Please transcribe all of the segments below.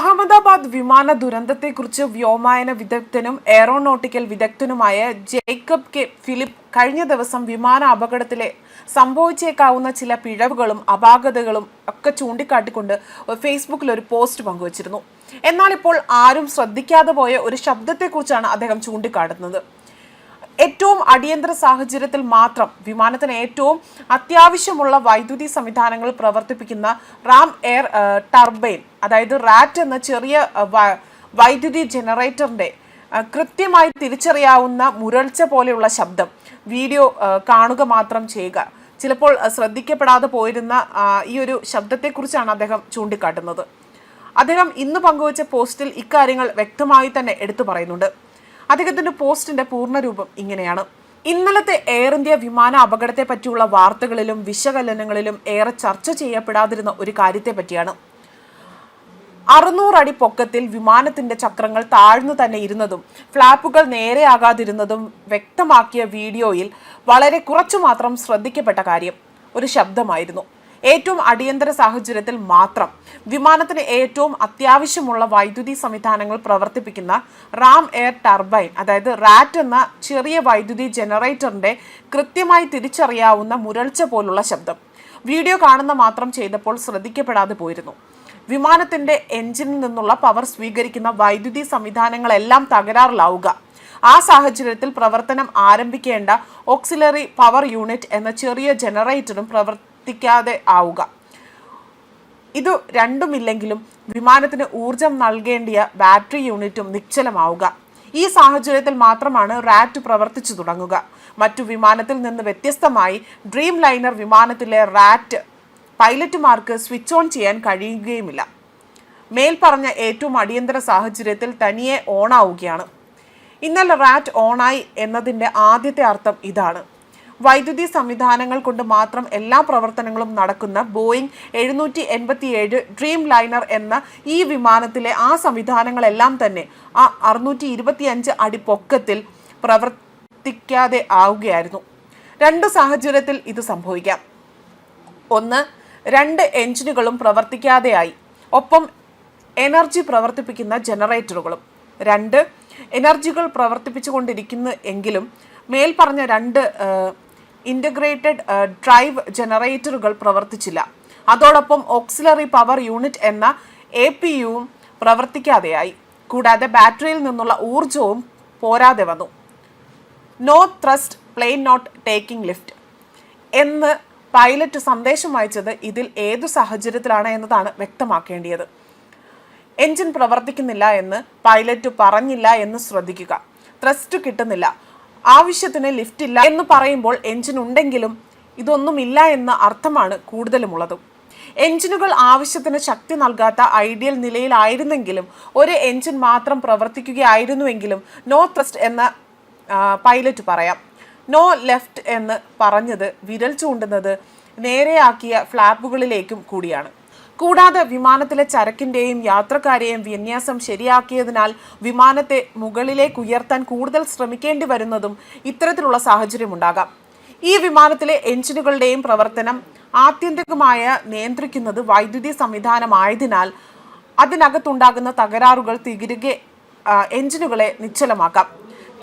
അഹമ്മദാബാദ് വിമാന ദുരന്തത്തെക്കുറിച്ച് വ്യോമയന വിദഗ്ധനും എയറോനോട്ടിക്കൽ വിദഗ്ധനുമായ ജേക്കബ് കെ ഫിലിപ്പ് കഴിഞ്ഞ ദിവസം വിമാന അപകടത്തിലെ സംഭവിച്ചേക്കാവുന്ന ചില പിഴവുകളും അപാകതകളും ഒക്കെ ചൂണ്ടിക്കാട്ടിക്കൊണ്ട് ഫേസ്ബുക്കിൽ ഒരു പോസ്റ്റ് പങ്കുവച്ചിരുന്നു. എന്നാൽ ഇപ്പോൾ ആരും ശ്രദ്ധിക്കാതെ പോയ ഒരു ശബ്ദത്തെക്കുറിച്ചാണ് അദ്ദേഹം ചൂണ്ടിക്കാട്ടുന്നത്. ഏറ്റവും അടിയന്തര സാഹചര്യത്തിൽ മാത്രം വിമാനത്തിന് ഏറ്റവും അത്യാവശ്യമുള്ള വൈദ്യുതി സംവിധാനങ്ങൾ പ്രവർത്തിപ്പിക്കുന്ന റാം എയർ ടർബൈൻ അതായത് റാറ്റ് എന്ന ചെറിയ വൈദ്യുതി ജനറേറ്ററിന്റെ കൃത്യമായി തിരിച്ചറിയാവുന്ന മുരൾച്ച പോലെയുള്ള ശബ്ദം വീഡിയോ കാണുക മാത്രം ചെയ്യുക. ചിലപ്പോൾ ശ്രദ്ധിക്കപ്പെടാതെ പോയിരുന്ന ഈ ഒരു ശബ്ദത്തെക്കുറിച്ചാണ് അദ്ദേഹം ചൂണ്ടിക്കാട്ടുന്നത്. അദ്ദേഹം ഇന്ന് പങ്കുവച്ച പോസ്റ്റിൽ ഇക്കാര്യങ്ങൾ വ്യക്തമായി തന്നെ എടുത്തു പറയുന്നുണ്ട്. അദ്ദേഹത്തിന്റെ പോസ്റ്റിന്റെ പൂർണരൂപം ഇങ്ങനെയാണ്. ഇന്നലത്തെ എയർ ഇന്ത്യ വിമാന അപകടത്തെ പറ്റിയുള്ള വാർത്തകളിലും വിശകലനങ്ങളിലും ഏറെ ചർച്ച ചെയ്യപ്പെടാതിരുന്ന ഒരു കാര്യത്തെ പറ്റിയാണ്. അറുന്നൂറടി പൊക്കത്തിൽ വിമാനത്തിന്റെ ചക്രങ്ങൾ താഴ്ന്നു തന്നെ ഇരുന്നതും ഫ്ലാപ്പുകൾ നേരെയാകാതിരുന്നതും വ്യക്തമാക്കിയ വീഡിയോയിൽ വളരെ കുറച്ചു മാത്രം ശ്രദ്ധിക്കപ്പെട്ട കാര്യം ഒരു ശബ്ദമായിരുന്നു. ഏറ്റവും അടിയന്തര സാഹചര്യത്തിൽ മാത്രം വിമാനത്തിന് ഏറ്റവും അത്യാവശ്യമുള്ള വൈദ്യുതി സംവിധാനങ്ങൾ പ്രവർത്തിപ്പിക്കുന്ന റാം എയർ ടർബൈൻ അതായത് റാറ്റ് എന്ന ചെറിയ വൈദ്യുതി ജനറേറ്ററിന്റെ കൃത്യമായി തിരിച്ചറിയാവുന്ന മുരൾച്ച പോലുള്ള ശബ്ദം. വീഡിയോ കാണുന്ന മാത്രം ചെയ്തപ്പോൾ ശ്രദ്ധിക്കപ്പെടാതെ പോയിരുന്നു. വിമാനത്തിന്റെ എഞ്ചിനിൽ നിന്നുള്ള പവർ സ്വീകരിക്കുന്ന വൈദ്യുതി സംവിധാനങ്ങളെല്ലാം തകരാറിലാവുക. ആ സാഹചര്യത്തിൽ പ്രവർത്തനം ആരംഭിക്കേണ്ട ഓക്സിലറി പവർ യൂണിറ്റ് എന്ന ചെറിയ ജനറേറ്ററും പ്രവർത്തിക്കാതെ ആവുക. ഇത് രണ്ടുമില്ലെങ്കിലും വിമാനത്തിന് ഊർജം നൽകേണ്ടിയ ബാറ്ററി യൂണിറ്റും നിശ്ചലമാവുക. ഈ സാഹചര്യത്തിൽ മാത്രമാണ് റാറ്റ് പ്രവർത്തിച്ചു തുടങ്ങുക. മറ്റു വിമാനത്തിൽ നിന്ന് വ്യത്യസ്തമായി ഡ്രീം ലൈനർ വിമാനത്തിലെ റാറ്റ് പൈലറ്റുമാർക്ക് സ്വിച്ച് ഓൺ ചെയ്യാൻ കഴിയുകയുമില്ല. മേൽപ്പറഞ്ഞ ഏറ്റവും അടിയന്തര സാഹചര്യത്തിൽ തനിയെ ഓണാവുകയാണ് ഇന്നലെ റാറ്റ് ഓണായി എന്നതിന്റെ ആദ്യത്തെ അർത്ഥം ഇതാണ്. വൈദ്യുതി സംവിധാനങ്ങൾ കൊണ്ട് മാത്രം എല്ലാ പ്രവർത്തനങ്ങളും നടക്കുന്ന ബോയിങ് എഴുന്നൂറ്റി എൺപത്തിയേഴ് ഡ്രീം ലൈനർ എന്ന ഈ വിമാനത്തിലെ ആ സംവിധാനങ്ങളെല്ലാം തന്നെ ആ അറുന്നൂറ്റി ഇരുപത്തിയഞ്ച് അടി പൊക്കത്തിൽ പ്രവർത്തിക്കാതെ ആവുകയായിരുന്നു. രണ്ട് സാഹചര്യത്തിൽ ഇത് സംഭവിക്കാം. ഒന്ന് രണ്ട് എഞ്ചിനുകളും പ്രവർത്തിക്കാതെയായി. ഒപ്പം എനർജി പ്രവർത്തിപ്പിക്കുന്ന ജനറേറ്ററുകളും. രണ്ട് എനർജികൾ പ്രവർത്തിപ്പിച്ചുകൊണ്ടിരിക്കുന്നു എങ്കിലും മേൽപ്പറഞ്ഞ രണ്ട് ഇന്റഗ്രേറ്റഡ് ഡ്രൈവ് ജനറേറ്ററുകൾ പ്രവർത്തിച്ചില്ല. അതോടൊപ്പം ഓക്സിലറി പവർ യൂണിറ്റ് എന്ന എ പി യുവും പ്രവർത്തിക്കാതെയായി. കൂടാതെ ബാറ്ററിയിൽ നിന്നുള്ള ഊർജവും പോരാതെ വന്നു. No thrust plane not taking lift എന്ന് പൈലറ്റ് സന്ദേശം അയച്ചത് ഇതിൽ ഏതു സാഹചര്യത്തിലാണ് എന്നതാണ് വ്യക്തമാക്കേണ്ടത് എഞ്ചിൻ പ്രവർത്തിക്കുന്നില്ല എന്ന് പൈലറ്റ് പറഞ്ഞില്ല എന്ന് ശ്രദ്ധിക്കുക. ത്രസ്റ്റ് കിട്ടുന്നില്ല. ആവശ്യത്തിന് ലിഫ്റ്റ് ഇല്ല എന്ന് പറയുമ്പോൾ എഞ്ചിൻ ഉണ്ടെങ്കിലും ഇതൊന്നുമില്ല എന്ന അർത്ഥമാണ് കൂടുതലുമുള്ളത്. എഞ്ചിനുകൾ ആവശ്യത്തിന് ശക്തി നൽകാത്ത ഐഡിയൽ നിലയിലായിരുന്നെങ്കിലും ഒരു എഞ്ചിൻ മാത്രം പ്രവർത്തിക്കുകയായിരുന്നുവെങ്കിലും നോ ത്രസ്റ്റ് എന്ന പൈലറ്റ് പറയാം. നോ ലെഫ്റ്റ് എന്ന് പറഞ്ഞത് വിരൽ ചൂണ്ടുന്നത് നേരെയാക്കിയ ഫ്ലാപ്പുകളിലേക്കും കൂടിയാണ്. കൂടാതെ വിമാനത്തിലെ ചരക്കിന്റെയും യാത്രക്കാരെയും വിന്യാസം ശരിയാക്കിയതിനാൽ വിമാനത്തെ മുകളിലേക്ക് ഉയർത്താൻ കൂടുതൽ ശ്രമിക്കേണ്ടി വരുന്നതും ഇത്തരത്തിലുള്ള സാഹചര്യമുണ്ടാകാം. ഈ വിമാനത്തിലെ എഞ്ചിനുകളുടെയും പ്രവർത്തനം ആത്യന്തികമായ നിയന്ത്രിക്കുന്നത് വൈദ്യുതി സംവിധാനമായതിനാൽ അതിനകത്തുണ്ടാകുന്ന തകരാറുകൾ തിരികെ എഞ്ചിനുകളെ നിശ്ചലമാക്കാം.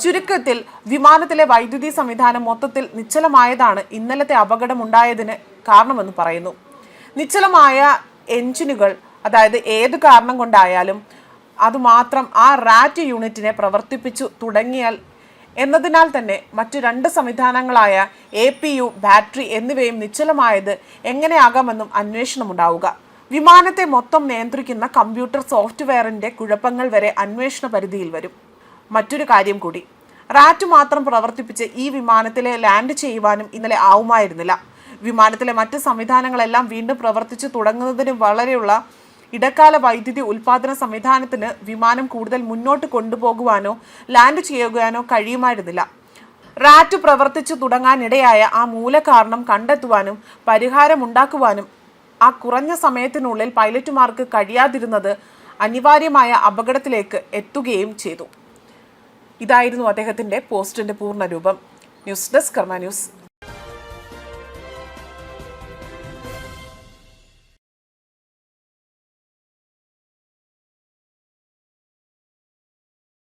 ചുരുക്കത്തിൽ വിമാനത്തിലെ വൈദ്യുതി സംവിധാനം മൊത്തത്തിൽ നിശ്ചലമായതാണ് ഇന്നലത്തെ അപകടമുണ്ടായതിന് കാരണമെന്ന് പറയുന്നു. നിശ്ചലമായ എഞ്ചിനുകൾ അതായത് ഏത് കാരണം കൊണ്ടായാലും അതുമാത്രം ആ റാറ്റ് യൂണിറ്റിനെ പ്രവർത്തിപ്പിച്ചു തുടങ്ങിയാൽ എന്നതിനാൽ തന്നെ മറ്റു രണ്ട് സംവിധാനങ്ങളായ എ പി യു ബാറ്ററി എന്നിവയും നിശ്ചലമായത് എങ്ങനെയാകാമെന്നും അന്വേഷണമുണ്ടാവുക. വിമാനത്തെ മൊത്തം നിയന്ത്രിക്കുന്ന കമ്പ്യൂട്ടർ സോഫ്റ്റ്വെയറിന്റെ കുഴപ്പങ്ങൾ വരെ അന്വേഷണ പരിധിയിൽ വരും. മറ്റൊരു കാര്യം കൂടി റാറ്റ് മാത്രം പ്രവർത്തിപ്പിച്ച് ഈ വിമാനത്തിലെ ലാൻഡ് ചെയ്യുവാനും ഇന്നലെ ആവുമായിരുന്നില്ല. വിമാനത്തിലെ മറ്റ് സംവിധാനങ്ങളെല്ലാം വീണ്ടും പ്രവർത്തിച്ചു തുടങ്ങുന്നതിന് വളരെയുള്ള ഇടക്കാല വൈദ്യുതി ഉൽപാദന സംവിധാനത്തിന് വിമാനം കൂടുതൽ മുന്നോട്ട് കൊണ്ടുപോകുവാനോ ലാൻഡ് ചെയ്യുവാനോ കഴിയുമായിരുന്നില്ല. റാറ്റ് പ്രവർത്തിച്ചു തുടങ്ങാനിടയായ ആ മൂലകാരണം കണ്ടെത്തുവാനും പരിഹാരമുണ്ടാക്കുവാനും ആ കുറഞ്ഞ സമയത്തിനുള്ളിൽ പൈലറ്റുമാർക്ക് കഴിയാതിരുന്നത് അനിവാര്യമായ അപകടത്തിലേക്ക് എത്തുകയും ചെയ്തു. ഇതായിരുന്നു അദ്ദേഹത്തിന്റെ പോസ്റ്റിന്റെ പൂർണരൂപം ന്യൂസ് ഡെസ്ക് കർമ്മ ന്യൂസ്.